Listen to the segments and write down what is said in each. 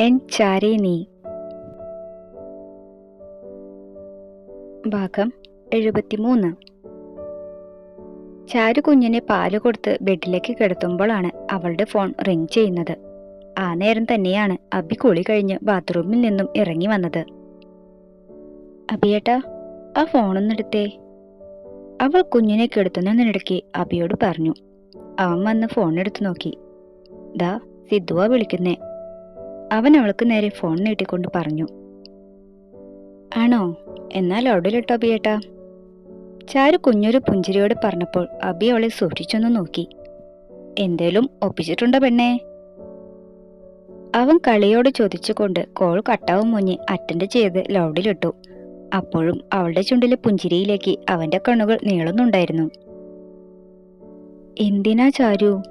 N ചാരേ നീ. ഭാഗം എഴുപത്തിമൂന്ന്. ചാരു കുഞ്ഞിനെ പാൽ കൊടുത്ത് ബെഡിലേക്ക് കിടത്തുമ്പോഴാണ് അവളുടെ ഫോൺ റിങ് ചെയ്യുന്നത്. ആ നേരം തന്നെയാണ് അബി കുളി കഴിഞ്ഞ് ബാത്റൂമിൽ നിന്നും ഇറങ്ങി വന്നത്. അബിയേട്ടാ ആ ഫോണൊന്നെടുത്തേ അവൾ കുഞ്ഞിനെ കിടത്തുന്നതിനിടയ്ക്ക് അബിയോട് പറഞ്ഞു. അവൻ വന്ന് ഫോൺ എടുത്തു നോക്കി. ദാ സിദ്ധുവാ വിളിക്കുന്നേ. അവൻ അവൾക്ക് നേരെ ഫോൺ നീട്ടിക്കൊണ്ട് പറഞ്ഞു. ആണോ? എന്നാൽ അവിടെയിട്ടോ അബിയേട്ടാ. ചാരു കുഞ്ഞൊരു പുഞ്ചിരിയോട് പറഞ്ഞപ്പോൾ അബി അവളെ സൂക്ഷിച്ചൊന്ന് നോക്കി. എന്തേലും ഒപ്പിച്ചിട്ടുണ്ടോ പെണ്ണേ? അവൻ കളിയോട് ചോദിച്ചുകൊണ്ട് കോൾ കട്ടാവും മുന്നേ അറ്റൻഡ് ചെയ്ത് ലൗഡിലിട്ടു. അപ്പോഴും അവളുടെ ചുണ്ടിലെ പുഞ്ചിരിയിലേക്ക് അവന്റെ കണ്ണുകൾ നീളുന്നുണ്ടായിരുന്നു. എന്തിനാ ചാരു?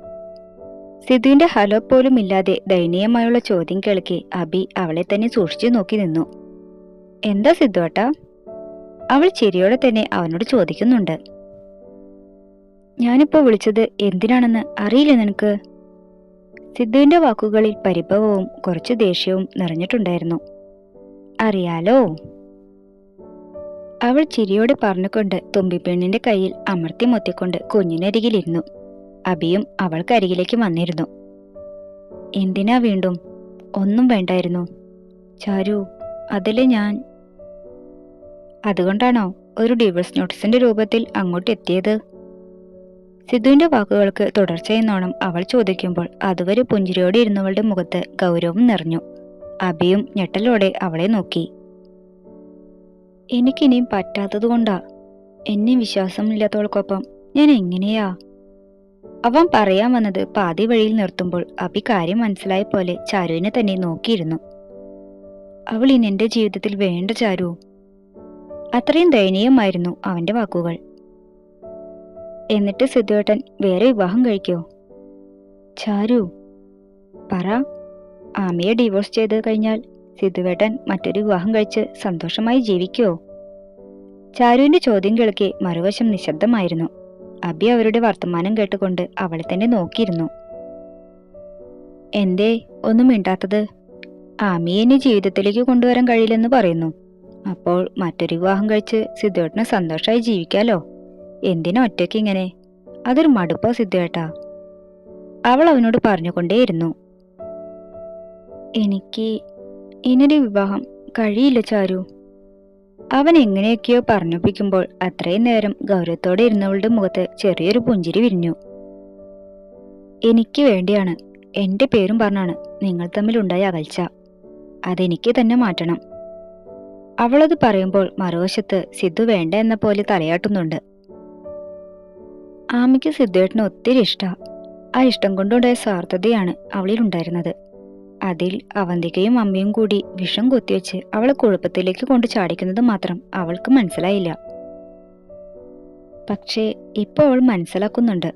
സിധുവിന്റെ ഹലോ പോലും ഇല്ലാതെ ദയനീയമായുള്ള ചോദ്യം കേൾക്കി അബി അവളെ തന്നെ സൂക്ഷിച്ചു നോക്കി നിന്നു. എന്താ സിദ്ധുവേട്ടാ അവൾ ചിരിയോടെ തന്നെ അവനോട് ചോദിക്കുന്നുണ്ട്. ഞാനിപ്പോ വിളിച്ചത് എന്തിനാണെന്ന് അറിയില്ല നിനക്ക്? സിദ്ധുവിന്റെ വാക്കുകളിൽ പരിഭവവും കുറച്ച് ദേഷ്യവും നിറഞ്ഞിട്ടുണ്ടായിരുന്നു. അറിയാലോ? അവൾ ചിരിയോടെ പറഞ്ഞുകൊണ്ട് തുമ്പിപ്പെണ്ണിന്റെ കയ്യിൽ അമർത്തി മൊത്തിക്കൊണ്ട് കുഞ്ഞിനരികിലിരുന്നു. അബിയും അവൾക്കരികിലേക്ക് വന്നിരുന്നു. എന്തിനാ വീണ്ടും? ഒന്നും വേണ്ടായിരുന്നു. ചാരു അതിലെ ഞാൻ അതുകൊണ്ടാണോ ഒരു ഡിവോഴ്സ് നോട്ടീസിന്റെ രൂപത്തിൽ അങ്ങോട്ട് എത്തിയത്? സിദ്ധുവിന്റെ വാക്കുകൾക്ക് തുടർച്ചയെന്നോണം അവൾ ചോദിക്കുമ്പോൾ അതുവരെ പുഞ്ചിരിയോടെ ഇരുന്നവളുടെ മുഖത്ത് ഗൗരവം നിറഞ്ഞു. അബിയും ഞെട്ടലോടെ അവളെ നോക്കി. എനിക്കിനിയും പറ്റാത്തതുകൊണ്ടാ എന്നെ വിശ്വാസമില്ലാത്തവൾക്കൊപ്പം ഞാൻ എങ്ങനെയാ അവൻ പറയാൻ വന്നത് പാതി വഴിയിൽ നിർത്തുമ്പോൾ അഭി കാര്യം മനസ്സിലായ പോലെ ചാരുവിനെ തന്നെ നോക്കിയിരുന്നു. അവൾ ഇനി എന്റെ ജീവിതത്തിൽ വേണ്ട ചാരു. അത്രയും ദയനീയമായിരുന്നു അവന്റെ വാക്കുകൾ. എന്നിട്ട് സിദ്ധുവേട്ടൻ വേറെ വിവാഹം കഴിക്കോ? ചാരു പറ. ആമിയെ ഡിവോഴ്സ് ചെയ്ത് കഴിഞ്ഞാൽ സിദ്ധുവേട്ടൻ മറ്റൊരു വിവാഹം കഴിച്ച് സന്തോഷമായി ജീവിക്കോ? ചാരുവിന്റെ ചോദ്യം കേൾക്കെ മറുവശം നിശബ്ദമായിരുന്നു. അബി അവരുടെ വർത്തമാനം കേട്ടുകൊണ്ട് അവളെ തന്നെ നോക്കിയിരുന്നു. എന്തേ ഒന്നും മിണ്ടാത്തത്? ആമിയെ ജീവിതത്തിലേക്ക് കൊണ്ടുവരാൻ കഴിയില്ലെന്ന് പറയുന്നു. അപ്പോൾ മറ്റൊരു വിവാഹം കഴിച്ച് സിദ്ധുവേട്ടന് സന്തോഷമായി ജീവിക്കാലോ? എന്തിനാ ഒറ്റയ്ക്ക് ഇങ്ങനെ? അതൊരു മടുപ്പോ സിദ്ധുവേട്ടാ അവൾ അവനോട് പറഞ്ഞുകൊണ്ടേയിരുന്നു. എനിക്ക് ഇനൊരു വിവാഹം കഴിയില്ല ചാരു. അവൻ എങ്ങനെയൊക്കെയോ പറഞ്ഞൊപ്പിക്കുമ്പോൾ അത്രയും നേരം ഗൗരവത്തോടെ ഇരുന്നവളുടെ മുഖത്ത് ചെറിയൊരു പുഞ്ചിരി വിരിഞ്ഞു. എനിക്ക് വേണ്ടിയാണ്. എന്റെ പേരും പറഞ്ഞാണ് നിങ്ങൾ തമ്മിലുണ്ടായ അകൽച്ച. അതെനിക്ക് തന്നെ മാറ്റണം. അവളത് പറയുമ്പോൾ മറുവശത്ത് സിദ്ധു വേണ്ട എന്ന പോലെ തലയാട്ടുന്നുണ്ട്. ആമിക്ക് സിദ്ധുവേട്ടന് ഒത്തിരി ഇഷ്ട. ആ ഇഷ്ടം കൊണ്ടുണ്ടായ സ്വാർത്ഥതയാണ് അവളിലുണ്ടായിരുന്നത്. അതിൽ അവന്തികയും അമ്മയും കൂടി വിഷം കുത്തിവെച്ച് അവളെ കുഴപ്പത്തിലേക്ക് കൊണ്ട് ചാടിക്കുന്നത് മാത്രം അവൾക്ക് മനസ്സിലായില്ല. പക്ഷേ ഇപ്പോൾ അവൾ മനസ്സിലാക്കുന്നുണ്ട്.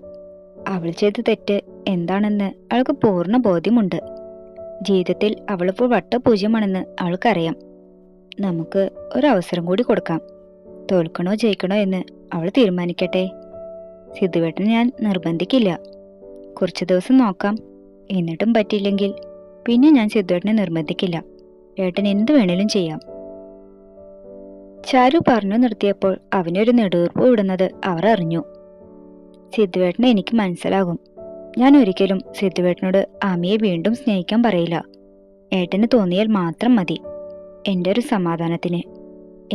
അവൾ ചെയ്ത തെറ്റ് എന്താണെന്ന് അവൾക്ക് പൂർണ ബോധ്യമുണ്ട്. ജീവിതത്തിൽ അവളിപ്പോൾ വട്ടപൂജ്യമാണെന്ന് അവൾക്കറിയാം. നമുക്ക് ഒരവസരം കൂടി കൊടുക്കാം. തോൽക്കണോ ജയിക്കണോ എന്ന് അവൾ തീരുമാനിക്കട്ടെ. സിദ്ധുവേട്ടൻ ഞാൻ നിർബന്ധിക്കില്ല. കുറച്ച് ദിവസം നോക്കാം. എന്നിട്ടും പറ്റിയില്ലെങ്കിൽ പിന്നെ ഞാൻ സിദ്ധുവേട്ടനെ നിർബന്ധിക്കില്ല. ഏട്ടൻ എന്ത് വേണേലും ചെയ്യാം. ചാരു പറഞ്ഞു നിർത്തിയപ്പോൾ അവനൊരു നെടുവീർപ്പ് വിടുന്നത് അവർ അറിഞ്ഞു. സിദ്ധുവേട്ടനെ എനിക്ക് മനസ്സിലാകും. ഞാൻ ഒരിക്കലും സിദ്ധുവേട്ടനോട് ആമിയെ വീണ്ടും സ്നേഹിക്കാൻ പറയില്ല. ഏട്ടന് തോന്നിയാൽ മാത്രം മതി. എന്റെ ഒരു സമാധാനത്തിന്.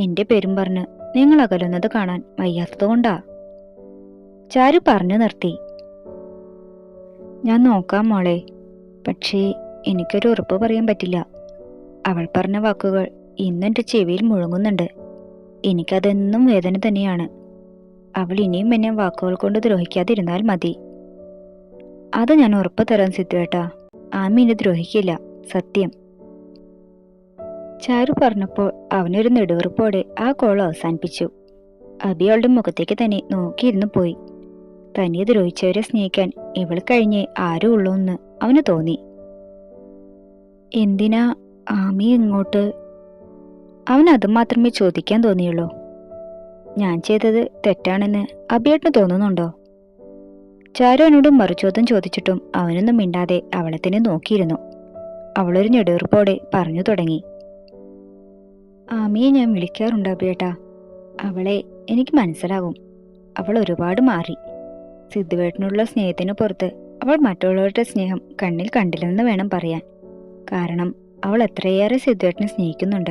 എന്റെ പേരും പറഞ്ഞ് നിങ്ങൾ അകലുന്നത് കാണാൻ വയ്യാത്തതുകൊണ്ടാ ചാരു പറഞ്ഞു നിർത്തി. ഞാൻ നോക്കാം മോളെ. പക്ഷേ എനിക്കൊരു ഉറപ്പ് പറയാൻ പറ്റില്ല. അവൾ പറഞ്ഞ വാക്കുകൾ ഇന്നും എന്റെ ചെവിയിൽ മുഴങ്ങുന്നുണ്ട്. എനിക്കതെന്നും വേദന തന്നെയാണ്. അവൾ ഇനിയും എന്നെ വാക്കുകൾ കൊണ്ട് ദ്രോഹിക്കാതിരുന്നാൽ മതി. അത് ഞാൻ ഉറപ്പ് തരാൻ സിദ്ധുവേട്ടാ. ആമി എന്നെ ദ്രോഹിക്കില്ല. സത്യം. ചാരു പറഞ്ഞപ്പോൾ അവനൊരു നെടുവറുപ്പോടെ ആ കോൾ അവസാനിപ്പിച്ചു. അബി അവളുടെ മുഖത്തേക്ക് തന്നെ നോക്കിയിരുന്നു പോയി. തനിയെ ദ്രോഹിച്ചവരെ സ്നേഹിക്കാൻ ഇവൾ കഴിഞ്ഞേ ആരും ഉള്ളൂ എന്ന് അവന് തോന്നി. എന്തിനാ ആമി ഇങ്ങോട്ട്? അവൻ അത് മാത്രമേ ചോദിക്കാൻ തോന്നിയുള്ളൂ. ഞാൻ ചെയ്തത് തെറ്റാണെന്ന് അബിയേട്ടന് തോന്നുന്നുണ്ടോ? ചാരു എന്നോട് മറുചോദ്യം ചോദിച്ചിട്ടും അവനൊന്നും മിണ്ടാതെ അവളെ തന്നെ നോക്കിയിരുന്നു. അവളൊരു നെടുവീർപ്പോടെ പറഞ്ഞു തുടങ്ങി. ആമിയെ ഞാൻ വിളിക്കാറുണ്ട് അഭിയേട്ടാ അവളെ എനിക്ക് മനസ്സിലാകും. അവൾ ഒരുപാട് മാറി. സിദ്ധുവേട്ടനുള്ള സ്നേഹത്തിന് പുറത്ത് അവൾ മറ്റുള്ളവരുടെ സ്നേഹം കണ്ണിൽ കണ്ടില്ലെന്ന് വേണം പറയാൻ. കാരണം അവൾ എത്രയേറെ സിദ്ധുവേട്ടനെ സ്നേഹിക്കുന്നുണ്ട്.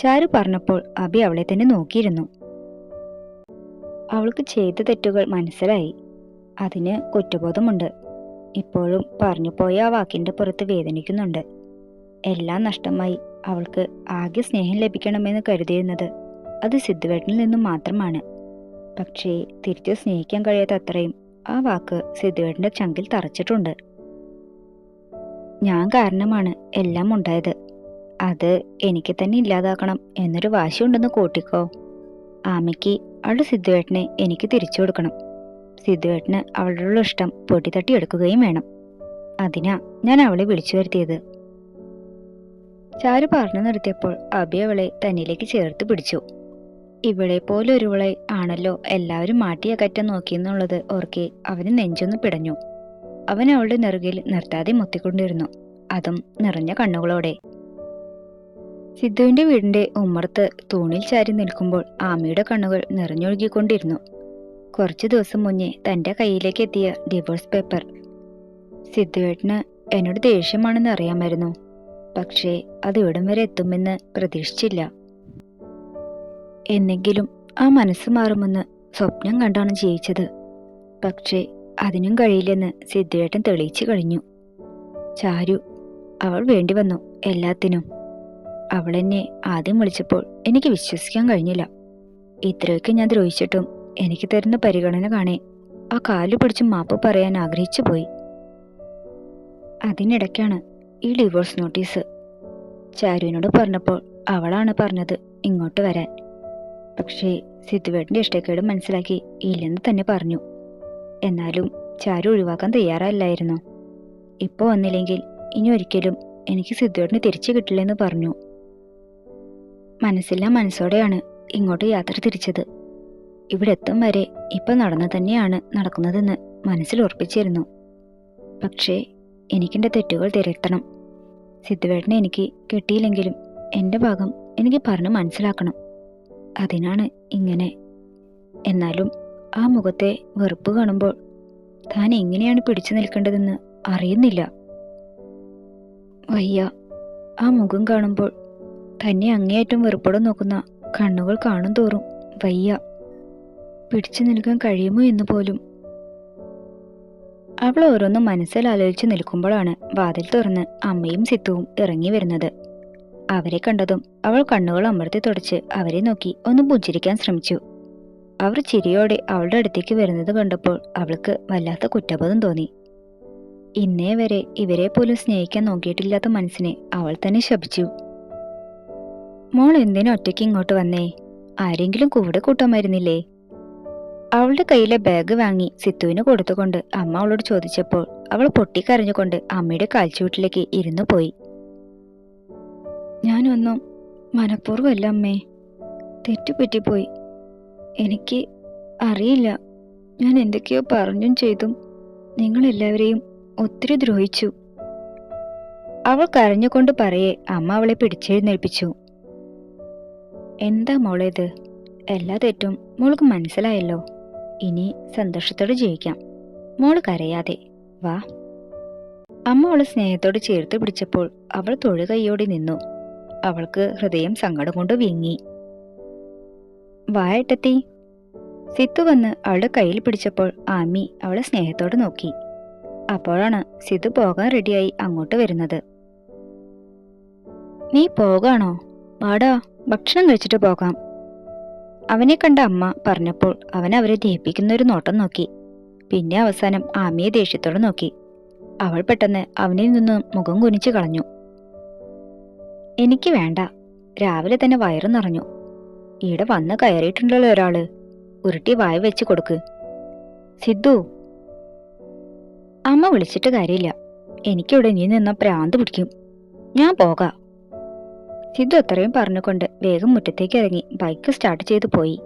ചാരു പറഞ്ഞപ്പോൾ അബി അവളെ തന്നെ നോക്കിയിരുന്നു. അവൾക്ക് ചെയ്ത തെറ്റുകൾ മനസ്സിലായി. അതിന് കുറ്റബോധമുണ്ട്. ഇപ്പോഴും പറഞ്ഞു പോയ ആ വാക്കിന്റെ പുറത്ത് വേദനിക്കുന്നുണ്ട്. എല്ലാം നഷ്ടമായി. അവൾക്ക് ആകെ സ്നേഹം ലഭിക്കണമെന്ന് കരുതിയിരുന്നത് അത് സിദ്ധുവേട്ടനിൽ നിന്നും മാത്രമാണ്. പക്ഷേ തിരിച്ചു സ്നേഹിക്കാൻ കഴിയാത്ത അത്രയും ആ വാക്ക് സിദ്ധുവേട്ടന്റെ ചങ്കിൽ തറച്ചിട്ടുണ്ട്. ഞാൻ കാരണമാണ് എല്ലാം ഉണ്ടായത്. അത് എനിക്ക് തന്നെ ഇല്ലാതാക്കണം എന്നൊരു വാശിയുണ്ടെന്ന് കൂട്ടിക്കോ. ആമയ്ക്ക് അവളുടെ സിദ്ധുവേട്ടനെ എനിക്ക് തിരിച്ചു കൊടുക്കണം. സിദ്ധുവേട്ടന് അവളുടെ ഇഷ്ടം പൊട്ടിത്തട്ടി വേണം. അതിനാ ഞാൻ അവളെ വിളിച്ചു വരുത്തിയത്. ചാരു പറഞ്ഞു നിർത്തിയപ്പോൾ അബി അവളെ തന്നിലേക്ക് ചേർത്ത് പിടിച്ചു. ഇവളെ പോലെ ഒരുവളെ ആണല്ലോ എല്ലാവരും മാട്ടിയകറ്റാൻ നോക്കിയെന്നുള്ളത് ഓർക്കെ അവന് നെഞ്ചൊന്ന് പിടഞ്ഞു. അവൻ അവളുടെ നെറുകയിൽ നിർത്താതെ മുത്തിക്കൊണ്ടിരുന്നു. അതും നിറഞ്ഞ കണ്ണുകളോടെ. സിദ്ധുവിന്റെ വീടിന്റെ ഉമ്മറത്ത് തൂണിൽ ചാരി നിൽക്കുമ്പോൾ ആമയുടെ കണ്ണുകൾ നിറഞ്ഞൊഴുകിക്കൊണ്ടിരുന്നു. കുറച്ചു ദിവസം മുന്നേ തന്റെ കയ്യിലേക്ക് എത്തിയ ഡിവോഴ്സ് പേപ്പർ. സിദ്ധുവേട്ടന് എന്നോട് ദേഷ്യമാണെന്ന് അറിയാമായിരുന്നു. പക്ഷേ അത് ഇവിടം വരെ എത്തുമെന്ന് പ്രതീക്ഷിച്ചില്ല. എന്നെങ്കിലും ആ മനസ്സ് മാറുമെന്ന് സ്വപ്നം കണ്ടാണ് ജീവിച്ചത്. പക്ഷേ അതിനും കഴിയില്ലെന്ന് സിദ്ധുവേട്ടൻ തെളിയിച്ചു കഴിഞ്ഞു. ചാരു അവൾ വേണ്ടി വന്നു എല്ലാത്തിനും. അവളെന്നെ ആദ്യം വിളിച്ചപ്പോൾ എനിക്ക് വിശ്വസിക്കാൻ കഴിഞ്ഞില്ല. ഇത്രയൊക്കെ ഞാൻ ദ്രോഹിച്ചിട്ടും എനിക്ക് തരുന്ന പരിഗണന കാണേ ആ കാലു പിടിച്ച് മാപ്പ് പറയാൻ ആഗ്രഹിച്ചു പോയി. അതിനിടയ്ക്കാണ് ഈ ഡിവോഴ്സ് നോട്ടീസ്. ചാരുവിനോട് പറഞ്ഞപ്പോൾ അവളാണ് പറഞ്ഞത് ഇങ്ങോട്ട് വരാൻ. പക്ഷേ സിദ്ധുവേട്ടന്റെ ഇഷ്ടക്കേട് മനസ്സിലാക്കി ഇല്ലെന്ന് തന്നെ പറഞ്ഞു. എന്നാലും ചാരു ഒഴിവാക്കാൻ തയ്യാറല്ലായിരുന്നു. ഇപ്പൊ വന്നില്ലെങ്കിൽ ഇനി ഒരിക്കലും എനിക്ക് സിദ്ധുവേട്ടന് തിരിച്ചു കിട്ടില്ലെന്ന് പറഞ്ഞു. മനസ്സില്ല മനസ്സോടെയാണ് ഇങ്ങോട്ട് യാത്ര തിരിച്ചത്. ഇവിടെ എത്തും വരെ ഇപ്പൊ നടന്നു തന്നെയാണ് നടക്കുന്നതെന്ന് മനസ്സിൽ ഉറപ്പിച്ചിരുന്നു. പക്ഷേ എനിക്കെന്റെ തെറ്റുകൾ തിരുത്തണം. സിദ്ധുവേട്ടനെ എനിക്ക് കിട്ടിയില്ലെങ്കിലും എന്റെ ഭാഗം എനിക്ക് പറഞ്ഞു മനസ്സിലാക്കണം. അതിനാണ് ഇങ്ങനെ. എന്നാലും ആ മുഖത്തെ വെറുപ്പ് കാണുമ്പോൾ താൻ എങ്ങനെയാണ് പിടിച്ചു നിൽക്കേണ്ടതെന്ന് അറിയുന്നില്ല. വയ്യ ആ മുഖം കാണുമ്പോൾ തന്നെ അങ്ങേയറ്റം വെറുപ്പോടെ നോക്കുന്ന കണ്ണുകൾ കാണും തോറും വയ്യ പിടിച്ചു നിൽക്കാൻ കഴിയുമോ എന്ന് പോലും. അവൾ ഓരോന്നും മനസ്സിൽ ആലോചിച്ച് നിൽക്കുമ്പോഴാണ് വാതിൽ തുറന്ന് അമ്മയും സിത്തുവും ഇറങ്ങി വരുന്നത്. അവരെ കണ്ടതും അവൾ കണ്ണുകൾ അമർത്തി തുടച്ച് അവരെ നോക്കി ഒന്ന് പുഞ്ചിരിക്കാൻ ശ്രമിച്ചു. അവർ ചിരിയോടെ അവളുടെ അടുത്തേക്ക് വരുന്നത് കണ്ടപ്പോൾ അവൾക്ക് വല്ലാത്ത കുറ്റബോധം തോന്നി. ഇന്നേ വരെ ഇവരെ പോലും സ്നേഹിക്കാൻ നോക്കിയിട്ടില്ലാത്ത മനസ്സിനെ അവൾ തന്നെ ശപിച്ചു. മോൾ എന്തിനാ ഒറ്റയ്ക്ക് ഇങ്ങോട്ട് വന്നേ? ആരെങ്കിലും കൂടെ കൂട്ടാമായിരുന്നില്ലേ അവളുടെ കയ്യിലെ ബാഗ് വാങ്ങി സിത്തുവിന് കൊടുത്തുകൊണ്ട് അമ്മ അവളോട് ചോദിച്ചപ്പോൾ അവൾ പൊട്ടിക്കരഞ്ഞുകൊണ്ട് അമ്മയുടെ കാൽച്ചുവട്ടിലേക്ക് ഇരുന്നു പോയി. ഞാനൊന്നും മനഃപൂർവമല്ല അമ്മേ. തെറ്റുപറ്റിപ്പോയി. എനിക്ക് അറിയില്ല. ഞാൻ എന്തൊക്കെയോ പറഞ്ഞും ചെയ്തും നിങ്ങളെല്ലാവരെയും ഒത്തിരി ദ്രോഹിച്ചു. അവൾ കരഞ്ഞുകൊണ്ട് പറയെ അമ്മ അവളെ പിടിച്ചെഴുന്നേൽപ്പിച്ചു. എന്താ മോളേത് എല്ലാ തെറ്റും മോൾക്ക് മനസ്സിലായല്ലോ. ഇനി സന്തോഷത്തോടെ ജീവിക്കാം. മോൾ കരയാതെ. വാ. അമ്മ അവളെ സ്നേഹത്തോട് ചേർത്ത് പിടിച്ചപ്പോൾ അവൾ തൊഴുകൈയോടെ നിന്നു. അവൾക്ക് ഹൃദയം സങ്കടം കൊണ്ട് വീങ്ങി. വായട്ടെത്തി. സിത്തു വന്ന് അവളുടെ കയ്യിൽ പിടിച്ചപ്പോൾ ആമി അവളെ സ്നേഹത്തോടെ നോക്കി. അപ്പോഴാണ് സിതു പോകാൻ റെഡിയായി അങ്ങോട്ട് വരുന്നത്. നീ പോകാണോ? വാടാ ഭക്ഷണം കഴിച്ചിട്ട് പോകാം. അവനെ കണ്ട അമ്മ പറഞ്ഞപ്പോൾ അവൻ അവരെ ദഹിപ്പിക്കുന്ന ഒരു നോട്ടം നോക്കി. പിന്നെ അവസാനം ആമിയെ ദേഷ്യത്തോടെ നോക്കി. അവൾ പെട്ടെന്ന് അവനിൽ നിന്നും മുഖം കുനിച്ചു കളഞ്ഞു. എനിക്ക് വേണ്ട. രാവിലെ തന്നെ വയറു നിറഞ്ഞു. ഈടെ വന്ന് കയറിയിട്ടുണ്ടല്ലോ ഒരാൾ. ഉരുട്ടി വായ വെച്ച് കൊടുക്ക്. സിദ്ധു. അമ്മ വിളിച്ചിട്ട് കാര്യമില്ല. എനിക്കിവിടെ നീ നിന്ന പ്രാന്ത് പിടിക്കും. ഞാൻ പോകാം. സിദ്ധു അത്രയും പറഞ്ഞുകൊണ്ട് വേഗം മുറ്റത്തേക്ക് ഇറങ്ങി. ബൈക്ക് സ്റ്റാർട്ട് ചെയ്തു പോയി.